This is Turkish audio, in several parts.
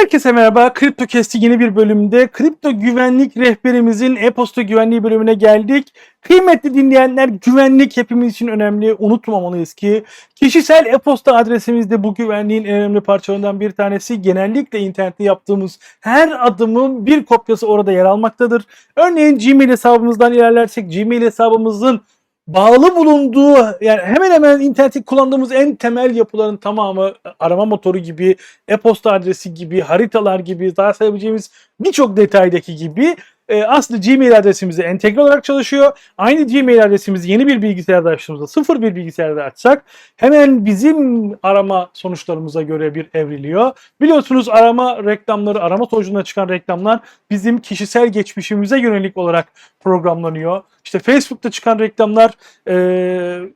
Herkese merhaba. KriptoCast'i yeni bir bölümde kripto güvenlik rehberimizin e-posta güvenliği bölümüne geldik. Kıymetli dinleyenler güvenlik hepimiz için önemli. Unutmamalıyız ki kişisel e-posta adresimiz de bu güvenliğin en önemli parçalarından bir tanesi. Genellikle internette yaptığımız her adımın bir kopyası orada yer almaktadır. Örneğin Gmail hesabımızdan ilerlersek Gmail hesabımızın bağlı bulunduğu yani hemen hemen internette kullandığımız en temel yapıların tamamı arama motoru gibi, e-posta adresi gibi, haritalar gibi, daha sayabileceğimiz birçok detaydaki gibi e, aslında Gmail adresimize entegre olarak çalışıyor. Aynı Gmail adresimizi yeni bir bilgisayarda açtığımızda, sıfır bir bilgisayarda açsak hemen bizim arama sonuçlarımıza göre bir evriliyor. Biliyorsunuz arama reklamları, arama sonucunda çıkan reklamlar bizim kişisel geçmişimize yönelik olarak programlanıyor. İşte Facebook'ta çıkan reklamlar e,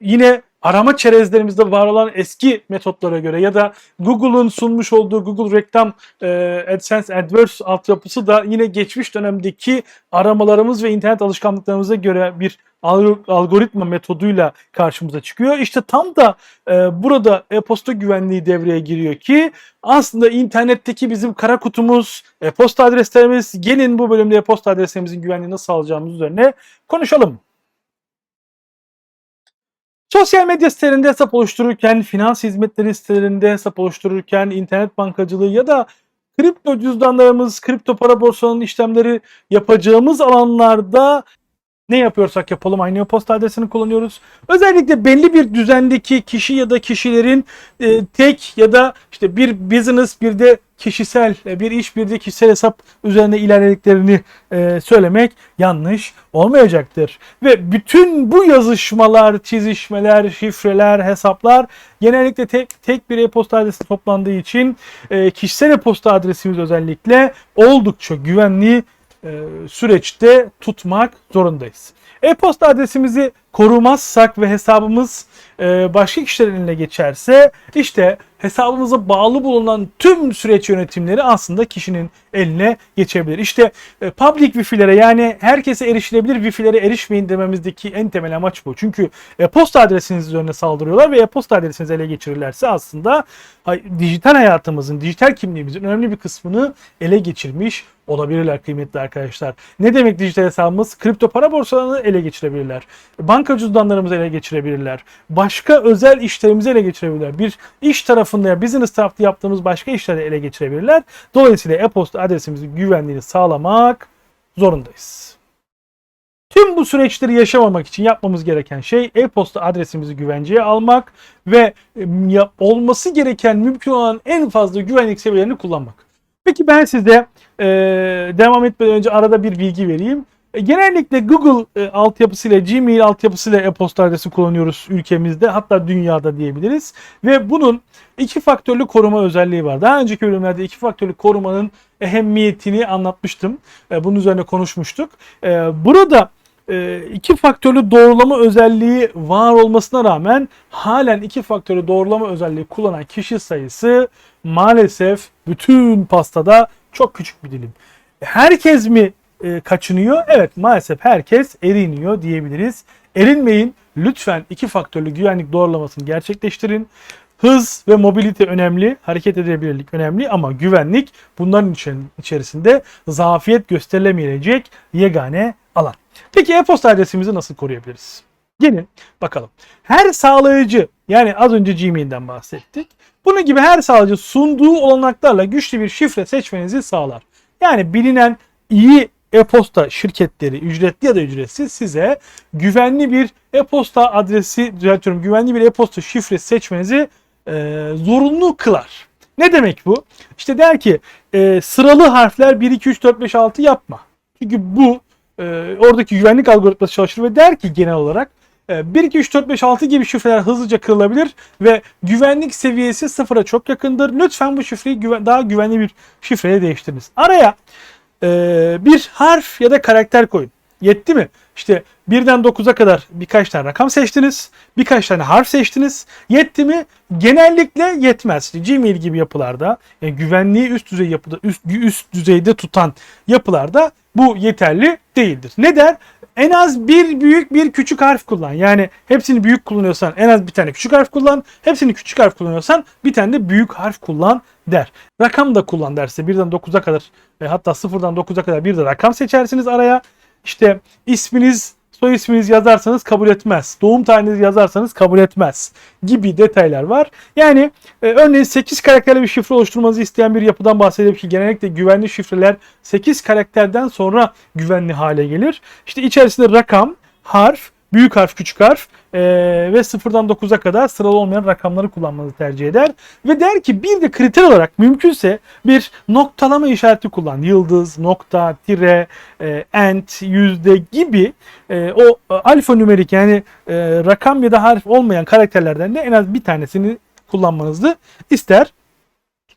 yine arama çerezlerimizde var olan eski metotlara göre ya da Google'un sunmuş olduğu Google reklam e, AdSense AdWords altyapısı da yine geçmiş dönemdeki aramalarımız ve internet alışkanlıklarımıza göre bir alg- algoritma metoduyla karşımıza çıkıyor. İşte tam da e, burada e-posta güvenliği devreye giriyor ki aslında internetteki bizim kara kutumuz, e-posta adreslerimiz, gelin bu bölümde e-posta adreslerimizin güvenliğini nasıl sağlayacağımız üzerine konuşalım. Sosyal medya sitelerinde hesap oluştururken, finans hizmetleri sitelerinde hesap oluştururken, internet bankacılığı ya da kripto cüzdanlarımız, kripto para borsalarının işlemleri yapacağımız alanlarda ne yapıyorsak yapalım aynı posta adresini kullanıyoruz. Özellikle belli bir düzendeki kişi ya da kişilerin e, tek ya da işte bir business bir de kişisel e, bir iş bir de kişisel hesap üzerine ilerlediklerini e, söylemek yanlış olmayacaktır. Ve bütün bu yazışmalar, çizişmeler, şifreler, hesaplar genellikle tek tek bir e-posta adresi toplandığı için e, kişisel e-posta adresimiz özellikle oldukça güvenli süreçte tutmak zorundayız. E-posta adresimizi korumazsak ve hesabımız e, başka kişilerin eline geçerse işte hesabımıza bağlı bulunan tüm süreç yönetimleri aslında kişinin eline geçebilir. İşte e, public wifi'lere yani herkese erişilebilir wifi'lere erişmeyin dememizdeki en temel amaç bu. Çünkü e-posta adresiniz üzerine saldırıyorlar ve e-posta adresinizi ele geçirirlerse aslında dijital hayatımızın, dijital kimliğimizin önemli bir kısmını ele geçirmiş olabilirler kıymetli arkadaşlar. Ne demek dijital hesabımız? Kripto para borsalarını ele geçirebilirler. Banka cüzdanlarımızı ele geçirebilirler. Başka özel işlerimizi ele geçirebilirler. Bir iş tarafında ya business tarafta yaptığımız başka işleri ele geçirebilirler. Dolayısıyla e-posta adresimizin güvenliğini sağlamak zorundayız. Tüm bu süreçleri yaşamamak için yapmamız gereken şey e-posta adresimizi güvenceye almak ve e, olması gereken mümkün olan en fazla güvenlik seviyelerini kullanmak. Peki ben size e, devam etmeden önce arada bir bilgi vereyim. E, genellikle Google e, altyapısıyla, Gmail altyapısıyla e-posta adresi kullanıyoruz ülkemizde hatta dünyada diyebiliriz. Ve bunun iki faktörlü koruma özelliği var. Daha önceki bölümlerde iki faktörlü korumanın ehemmiyetini anlatmıştım. E, bunun üzerine konuşmuştuk. E, burada e, iki faktörlü doğrulama özelliği var olmasına rağmen halen iki faktörlü doğrulama özelliği kullanan kişi sayısı maalesef bütün pastada çok küçük bir dilim. Herkes mi e, kaçınıyor? Evet maalesef herkes eriniyor diyebiliriz. Erinmeyin lütfen iki faktörlü güvenlik doğrulamasını gerçekleştirin. Hız ve mobilite önemli, hareket edebilirlik önemli ama güvenlik bunların içerisinde zafiyet gösterilemeyecek yegane alan. Peki e-posta adresimizi nasıl koruyabiliriz? Gelin bakalım. Her sağlayıcı yani az önce Gmail'den bahsettik. Bunun gibi her sağlayıcı sunduğu olanaklarla güçlü bir şifre seçmenizi sağlar. Yani bilinen iyi e-posta şirketleri ücretli ya da ücretsiz size güvenli bir e-posta adresi düzeltiyorum güvenli bir e-posta şifre seçmenizi e, zorunlu kılar. Ne demek bu? İşte der ki e, sıralı harfler 1 2 3 4 5 6 yapma. Çünkü bu e, oradaki güvenlik algoritması çalışır ve der ki genel olarak e, 1 2 3 4 5 6 gibi şifreler hızlıca kırılabilir ve güvenlik seviyesi sıfıra çok yakındır. Lütfen bu şifreyi güven- daha güvenli bir şifreye değiştiriniz. Araya e, bir harf ya da karakter koyun. Yetti mi? İşte birden 9'a kadar birkaç tane rakam seçtiniz. Birkaç tane harf seçtiniz. Yetti mi? Genellikle yetmez. Gmail gibi yapılarda yani güvenliği üst düzey yapıda üst, üst düzeyde tutan yapılarda bu yeterli değildir. Ne der? En az bir büyük bir küçük harf kullan. Yani hepsini büyük kullanıyorsan en az bir tane küçük harf kullan. Hepsini küçük harf kullanıyorsan bir tane de büyük harf kullan der. Rakam da kullan derse birden 9'a kadar e, hatta sıfırdan 9'a kadar bir de rakam seçersiniz araya. İşte isminiz soy isminiz yazarsanız kabul etmez. Doğum tarihinizi yazarsanız kabul etmez gibi detaylar var. Yani e, örneğin 8 karakterli bir şifre oluşturmanızı isteyen bir yapıdan bahsedelim ki genellikle güvenli şifreler 8 karakterden sonra güvenli hale gelir. İşte içerisinde rakam, harf, büyük harf, küçük harf e, ve sıfırdan 9'a kadar sıralı olmayan rakamları kullanmanızı tercih eder. Ve der ki bir de kriter olarak mümkünse bir noktalama işareti kullan. Yıldız, nokta, tire, e, ent, yüzde gibi e, o e, alfanümerik yani e, rakam ya da harf olmayan karakterlerden de en az bir tanesini kullanmanızı ister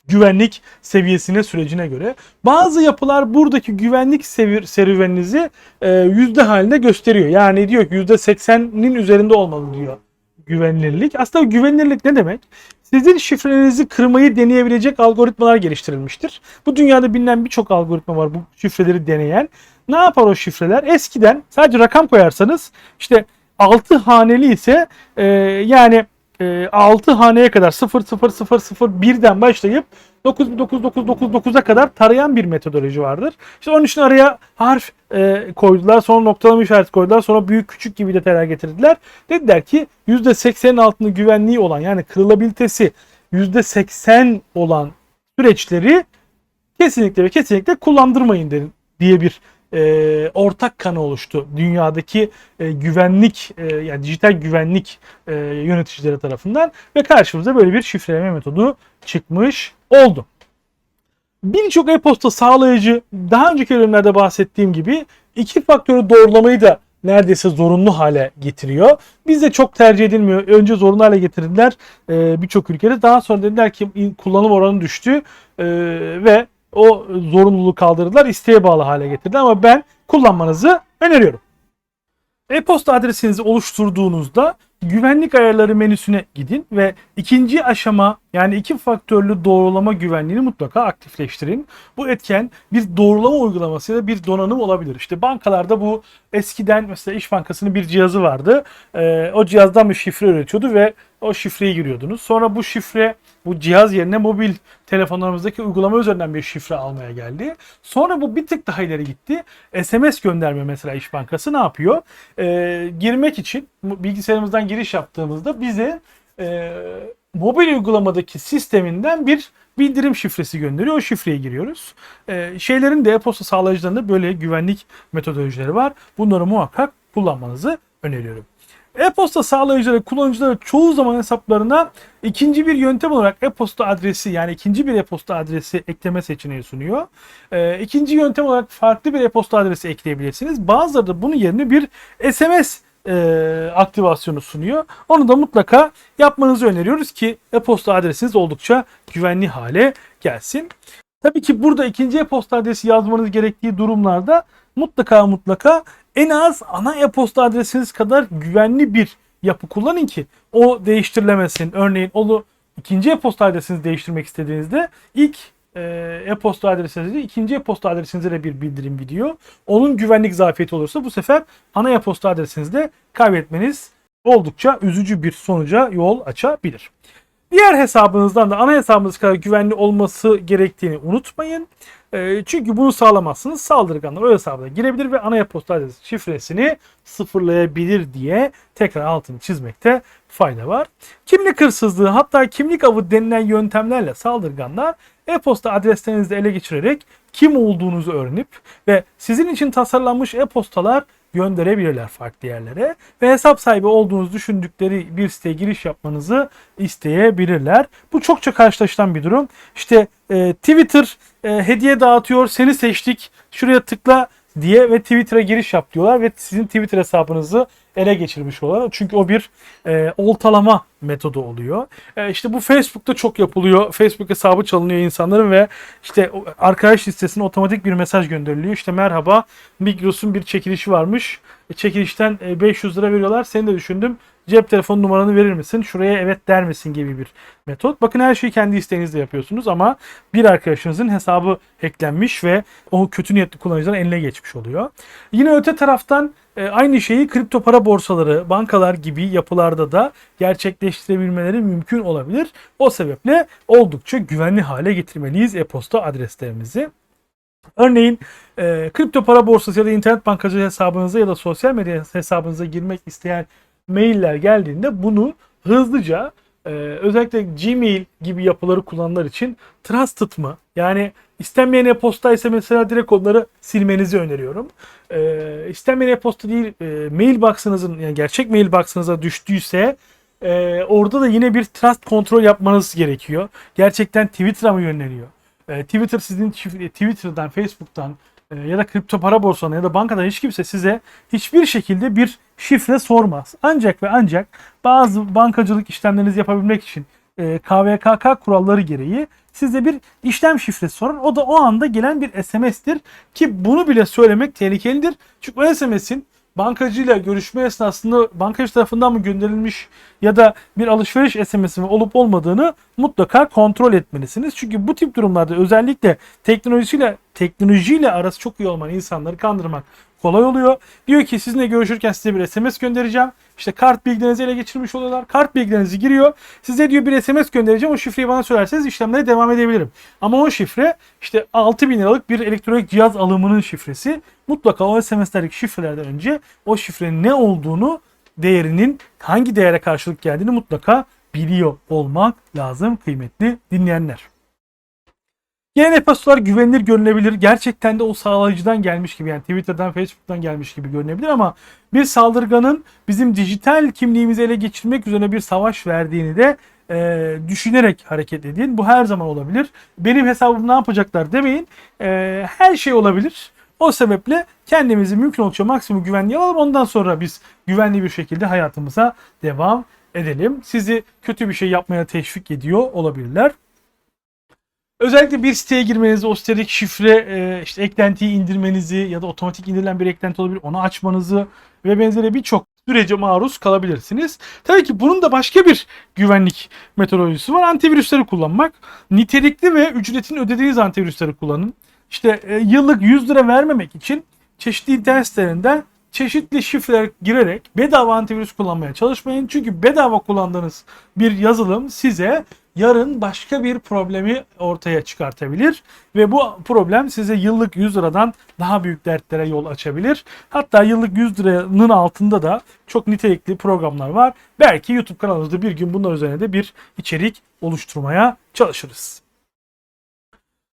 güvenlik seviyesine sürecine göre. Bazı yapılar buradaki güvenlik serüveninizi e, yüzde halinde gösteriyor. Yani diyor ki yüzde seksenin üzerinde olmalı diyor güvenilirlik. Aslında güvenilirlik ne demek? Sizin şifrelerinizi kırmayı deneyebilecek algoritmalar geliştirilmiştir. Bu dünyada bilinen birçok algoritma var bu şifreleri deneyen. Ne yapar o şifreler? Eskiden sadece rakam koyarsanız işte 6 haneli ise e, yani e, 6 haneye kadar 0 0 0 0 1'den başlayıp 999999'a kadar tarayan bir metodoloji vardır. İşte onun için araya harf e, koydular, sonra noktalama işareti koydular, sonra büyük küçük gibi detaylar getirdiler. Dediler ki %80'in altında güvenliği olan yani kırılabilitesi %80 olan süreçleri kesinlikle ve kesinlikle kullandırmayın dedim diye bir e, ortak kanı oluştu dünyadaki e, güvenlik e, yani dijital güvenlik e, yöneticileri tarafından ve karşımıza böyle bir şifreleme metodu çıkmış oldu. Birçok e-posta sağlayıcı daha önceki bölümlerde bahsettiğim gibi iki faktörü doğrulamayı da neredeyse zorunlu hale getiriyor. Bizde çok tercih edilmiyor. Önce zorunlu hale getirdiler e, birçok ülkede. Daha sonra dediler ki kullanım oranı düştü e, ve o zorunluluğu kaldırdılar. isteğe bağlı hale getirdi ama ben kullanmanızı öneriyorum. E-posta adresinizi oluşturduğunuzda güvenlik ayarları menüsüne gidin ve ikinci aşama yani iki faktörlü doğrulama güvenliğini mutlaka aktifleştirin. Bu etken bir doğrulama uygulaması ya da bir donanım olabilir. İşte bankalarda bu eskiden mesela İş Bankası'nın bir cihazı vardı. Ee, o cihazdan bir şifre üretiyordu ve o şifreyi giriyordunuz. Sonra bu şifre bu cihaz yerine mobil telefonlarımızdaki uygulama üzerinden bir şifre almaya geldi. Sonra bu bir tık daha ileri gitti. SMS gönderme mesela İş Bankası ne yapıyor? Ee, girmek için bilgisayarımızdan giriş yaptığımızda bize e, mobil uygulamadaki sisteminden bir bildirim şifresi gönderiyor. O şifreye giriyoruz. Ee, şeylerin de e-posta sağlayıcılarında böyle güvenlik metodolojileri var. Bunları muhakkak kullanmanızı öneriyorum. E-posta sağlayıcıları kullanıcıları çoğu zaman hesaplarına ikinci bir yöntem olarak e-posta adresi yani ikinci bir e-posta adresi ekleme seçeneği sunuyor. Ee, ikinci yöntem olarak farklı bir e-posta adresi ekleyebilirsiniz. Bazıları da bunun yerine bir SMS e, aktivasyonu sunuyor. Onu da mutlaka yapmanızı öneriyoruz ki e-posta adresiniz oldukça güvenli hale gelsin. Tabii ki burada ikinci e-posta adresi yazmanız gerektiği durumlarda mutlaka mutlaka en az ana e-posta adresiniz kadar güvenli bir yapı kullanın ki o değiştirilemesin. Örneğin onu ikinci e-posta adresinizi değiştirmek istediğinizde ilk e, e-posta adresinizi ikinci e-posta adresinize de bir bildirim gidiyor. Onun güvenlik zafiyeti olursa bu sefer ana e-posta adresinizde kaybetmeniz oldukça üzücü bir sonuca yol açabilir. Diğer hesabınızdan da ana hesabınız kadar güvenli olması gerektiğini unutmayın. E, çünkü bunu sağlamazsınız. Saldırganlar o hesaba girebilir ve ana e-posta adresi şifresini sıfırlayabilir diye tekrar altını çizmekte fayda var. Kimlik hırsızlığı hatta kimlik avı denilen yöntemlerle saldırganlar e-posta adreslerinizi ele geçirerek kim olduğunuzu öğrenip ve sizin için tasarlanmış e-postalar gönderebilirler farklı yerlere ve hesap sahibi olduğunuzu düşündükleri bir siteye giriş yapmanızı isteyebilirler. Bu çokça karşılaşılan bir durum. İşte e, Twitter e, hediye dağıtıyor, seni seçtik, şuraya tıkla diye ve Twitter'a giriş yap diyorlar ve sizin Twitter hesabınızı ele geçirmiş oluyorlar. Çünkü o bir e, oltalama metodu oluyor. E, işte bu Facebook'ta çok yapılıyor. Facebook hesabı çalınıyor insanların ve işte arkadaş listesine otomatik bir mesaj gönderiliyor. İşte merhaba Migros'un bir çekilişi varmış. E, çekilişten e, 500 lira veriyorlar. Seni de düşündüm. Cep telefon numaranı verir misin? Şuraya evet der misin gibi bir metot. Bakın her şeyi kendi isteğinizle yapıyorsunuz ama bir arkadaşınızın hesabı hacklenmiş ve o kötü niyetli kullanıcıların eline geçmiş oluyor. Yine öte taraftan e, aynı şeyi kripto para borsaları, bankalar gibi yapılarda da gerçekleştirebilmeleri mümkün olabilir. O sebeple oldukça güvenli hale getirmeliyiz e-posta adreslerimizi. Örneğin e, kripto para borsası ya da internet bankacı hesabınıza ya da sosyal medya hesabınıza girmek isteyen mailler geldiğinde bunu hızlıca e, özellikle Gmail gibi yapıları kullananlar için trusted mı? Yani istenmeyen e-posta ise mesela direkt onları silmenizi öneriyorum. E, istenmeyen e-posta değil e, mailbox'ınızın yani gerçek mailbox'ınıza düştüyse e, orada da yine bir trust kontrol yapmanız gerekiyor. Gerçekten Twitter'a mı yönleniyor? E, Twitter sizin şifre- Twitter'dan, Facebook'tan e, ya da kripto para borsalarına ya da bankadan hiç kimse size hiçbir şekilde bir şifre sormaz. Ancak ve ancak bazı bankacılık işlemlerinizi yapabilmek için e, KVKK kuralları gereği size bir işlem şifresi sorun. O da o anda gelen bir SMS'tir ki bunu bile söylemek tehlikelidir. Çünkü o SMS'in bankacıyla görüşme esnasında bankacı tarafından mı gönderilmiş ya da bir alışveriş SMS'i olup olmadığını mutlaka kontrol etmelisiniz. Çünkü bu tip durumlarda özellikle teknolojisiyle teknolojiyle arası çok iyi olmayan insanları kandırmak kolay oluyor. Diyor ki sizinle görüşürken size bir SMS göndereceğim. İşte kart bilgilerinizi ele geçirmiş oluyorlar. Kart bilgilerinizi giriyor. Size diyor bir SMS göndereceğim. O şifreyi bana söylerseniz işlemlere devam edebilirim. Ama o şifre işte 6000 liralık bir elektronik cihaz alımının şifresi. Mutlaka o SMS'lerdeki şifrelerden önce o şifrenin ne olduğunu, değerinin hangi değere karşılık geldiğini mutlaka biliyor olmak lazım kıymetli dinleyenler. Gelen e-postalar güvenilir görünebilir. Gerçekten de o sağlayıcıdan gelmiş gibi yani Twitter'dan, Facebook'tan gelmiş gibi görünebilir ama bir saldırganın bizim dijital kimliğimizi ele geçirmek üzerine bir savaş verdiğini de e, düşünerek hareket edin. Bu her zaman olabilir. Benim hesabım ne yapacaklar demeyin. E, her şey olabilir. O sebeple kendimizi mümkün oldukça maksimum güvenliğe alalım. Ondan sonra biz güvenli bir şekilde hayatımıza devam edelim. Sizi kötü bir şey yapmaya teşvik ediyor olabilirler. Özellikle bir siteye girmenizi, o sitedeki şifre, e, işte eklentiyi indirmenizi ya da otomatik indirilen bir eklenti olabilir, onu açmanızı ve benzeri birçok sürece maruz kalabilirsiniz. Tabii ki bunun da başka bir güvenlik metodolojisi var. Antivirüsleri kullanmak. Nitelikli ve ücretini ödediğiniz antivirüsleri kullanın. İşte e, yıllık 100 lira vermemek için çeşitli internet sitelerinden çeşitli şifreler girerek bedava antivirüs kullanmaya çalışmayın. Çünkü bedava kullandığınız bir yazılım size yarın başka bir problemi ortaya çıkartabilir ve bu problem size yıllık 100 liradan daha büyük dertlere yol açabilir. Hatta yıllık 100 liranın altında da çok nitelikli programlar var. Belki YouTube kanalımızda bir gün bunlar üzerine de bir içerik oluşturmaya çalışırız.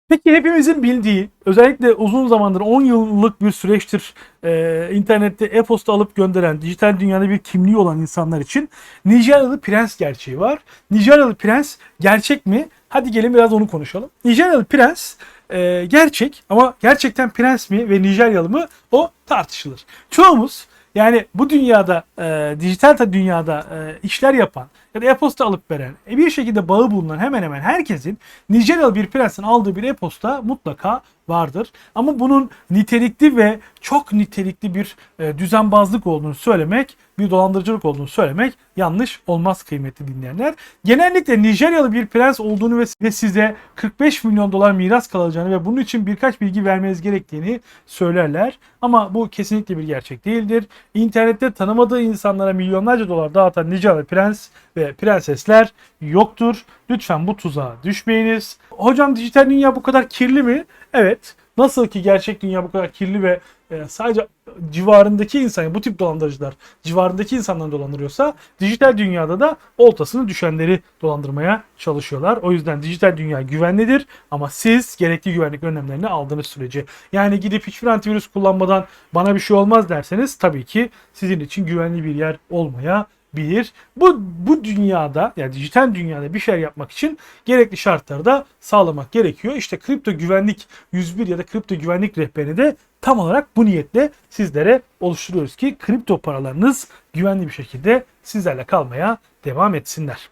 Peki hepimizin bildiği, özellikle uzun zamandır 10 yıllık bir süreçtir e, internette e-posta alıp gönderen, dijital dünyada bir kimliği olan insanlar için Nijeryalı prens gerçeği var. Nijeryalı prens gerçek mi? Hadi gelin biraz onu konuşalım. Nijeryalı prens e, gerçek ama gerçekten prens mi ve Nijeryalı mı o tartışılır. Çoğumuz yani bu dünyada, e, dijital ta- dünyada e, işler yapan ya da e-posta alıp veren, e, bir şekilde bağı bulunan hemen hemen herkesin Nijeryalı bir prensin aldığı bir e-posta mutlaka vardır. Ama bunun nitelikli ve çok nitelikli bir e, düzenbazlık olduğunu söylemek, bir dolandırıcılık olduğunu söylemek yanlış olmaz kıymetli dinleyenler. Genellikle Nijeryalı bir prens olduğunu ve size 45 milyon dolar miras kalacağını ve bunun için birkaç bilgi vermeniz gerektiğini söylerler. Ama bu kesinlikle bir gerçek değildir. İnternette tanımadığı insanlara milyonlarca dolar dağıtan Nijeryalı prens ve prensesler yoktur. Lütfen bu tuzağa düşmeyiniz. Hocam dijital dünya bu kadar kirli mi? Evet. Nasıl ki gerçek dünya bu kadar kirli ve e, sadece civarındaki insan, bu tip dolandırıcılar civarındaki insanları dolandırıyorsa dijital dünyada da oltasını düşenleri dolandırmaya çalışıyorlar. O yüzden dijital dünya güvenlidir ama siz gerekli güvenlik önlemlerini aldığınız sürece yani gidip hiçbir antivirüs kullanmadan bana bir şey olmaz derseniz tabii ki sizin için güvenli bir yer olmaya bilir. Bu bu dünyada yani dijital dünyada bir şey yapmak için gerekli şartları da sağlamak gerekiyor. İşte kripto güvenlik 101 ya da kripto güvenlik rehberi de tam olarak bu niyetle sizlere oluşturuyoruz ki kripto paralarınız güvenli bir şekilde sizlerle kalmaya devam etsinler.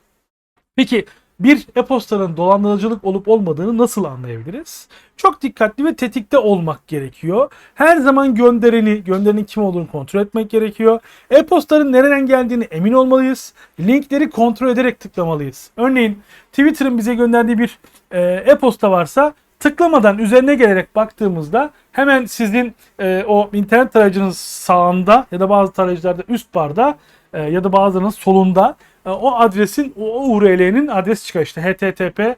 Peki bir e-postanın dolandırıcılık olup olmadığını nasıl anlayabiliriz? Çok dikkatli ve tetikte olmak gerekiyor. Her zaman göndereni, gönderenin kim olduğunu kontrol etmek gerekiyor. E-postanın nereden geldiğini emin olmalıyız. Linkleri kontrol ederek tıklamalıyız. Örneğin Twitter'ın bize gönderdiği bir e, e-posta varsa tıklamadan üzerine gelerek baktığımızda hemen sizin e, o internet tarayıcınız sağında ya da bazı tarayıcılarda üst barda e, ya da bazılarının solunda o adresin o URL'nin adresi çıkar işte http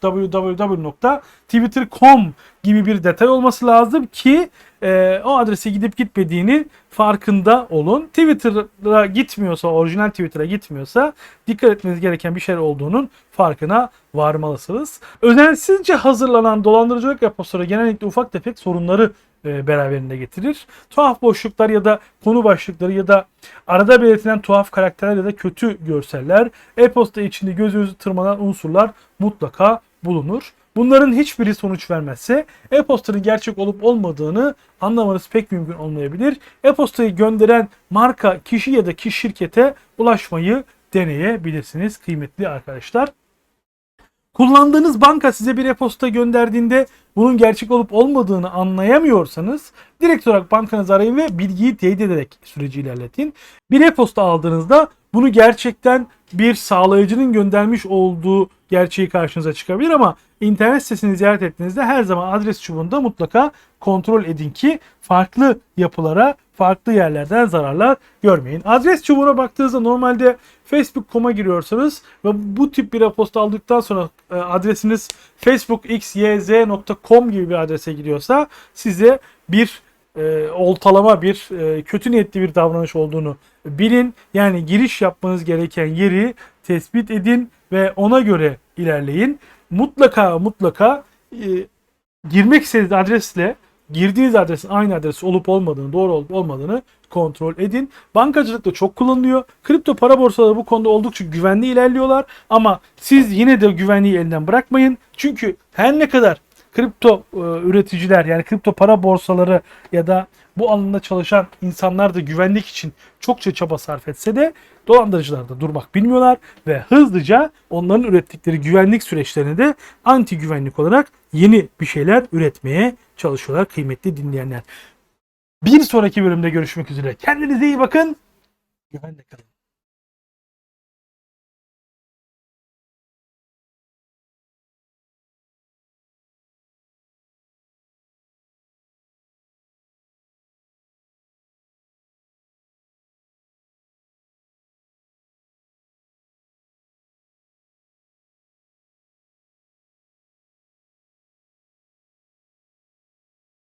www.twitter.com gibi bir detay olması lazım ki e, o adrese gidip gitmediğini farkında olun. Twitter'a gitmiyorsa, orijinal Twitter'a gitmiyorsa dikkat etmeniz gereken bir şey olduğunun farkına varmalısınız. Özensizce hazırlanan dolandırıcılık raporları genellikle ufak tefek sorunları beraberinde getirir. Tuhaf boşluklar ya da konu başlıkları ya da arada belirtilen tuhaf karakterler ya da kötü görseller, e-posta içinde gözünüzü tırmanan unsurlar mutlaka bulunur. Bunların hiçbiri sonuç vermezse e-postanın gerçek olup olmadığını anlamanız pek mümkün olmayabilir. E-postayı gönderen marka, kişi ya da kişi şirkete ulaşmayı deneyebilirsiniz kıymetli arkadaşlar. Kullandığınız banka size bir e-posta gönderdiğinde bunun gerçek olup olmadığını anlayamıyorsanız direkt olarak bankanızı arayın ve bilgiyi teyit ederek süreci ilerletin. Bir e-posta aldığınızda bunu gerçekten bir sağlayıcının göndermiş olduğu gerçeği karşınıza çıkabilir ama internet sitesini ziyaret ettiğinizde her zaman adres çubuğunda mutlaka kontrol edin ki farklı yapılara farklı yerlerden zararlar görmeyin. Adres çubuğuna baktığınızda normalde facebook.com'a giriyorsanız ve bu tip bir e-posta aldıktan sonra e, adresiniz facebookxyz.com gibi bir adrese gidiyorsa size bir e, oltalama bir e, kötü niyetli bir davranış olduğunu bilin. Yani giriş yapmanız gereken yeri tespit edin ve ona göre ilerleyin. Mutlaka mutlaka e, girmek istediğiniz adresle girdiğiniz adresin aynı adresi olup olmadığını, doğru olup olmadığını kontrol edin. Bankacılıkta çok kullanılıyor. Kripto para borsaları bu konuda oldukça güvenli ilerliyorlar ama siz yine de güvenliği elinden bırakmayın. Çünkü her ne kadar kripto e, üreticiler yani kripto para borsaları ya da bu alanda çalışan insanlar da güvenlik için çokça çaba sarf etse de dolandırıcılar da durmak bilmiyorlar ve hızlıca onların ürettikleri güvenlik süreçlerini de anti güvenlik olarak yeni bir şeyler üretmeye çalışıyorlar kıymetli dinleyenler. Bir sonraki bölümde görüşmek üzere. Kendinize iyi bakın. Güvenle kalın.